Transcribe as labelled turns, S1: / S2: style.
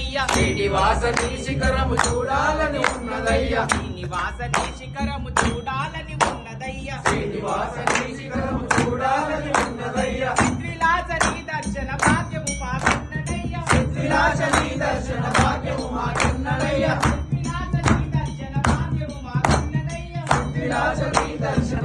S1: ఉన్నదయ్యా
S2: శ్రీనివాస నీ శిఖరము చూడాలని ఉన్నదయ్యా.
S1: శ్రీనివాస నీ శిఖరము చూడాలని ఉన్నదయ్యా.
S2: శ్రీనివాస నీ శిఖరము చూడాలని ఉన్నదయ్యా.
S1: శ్రీలాస నీ దర్శన భాగ్యము మాకున్నదయ్యా.
S2: శ్రీలాస నీ దర్శన భాగ్యము మాకున్నదయ్యా.
S1: శ్రీలాస నీ దర్శన భాగ్యము మాకున్నదయ్యా.
S2: శ్రీలాస నీ దర్శన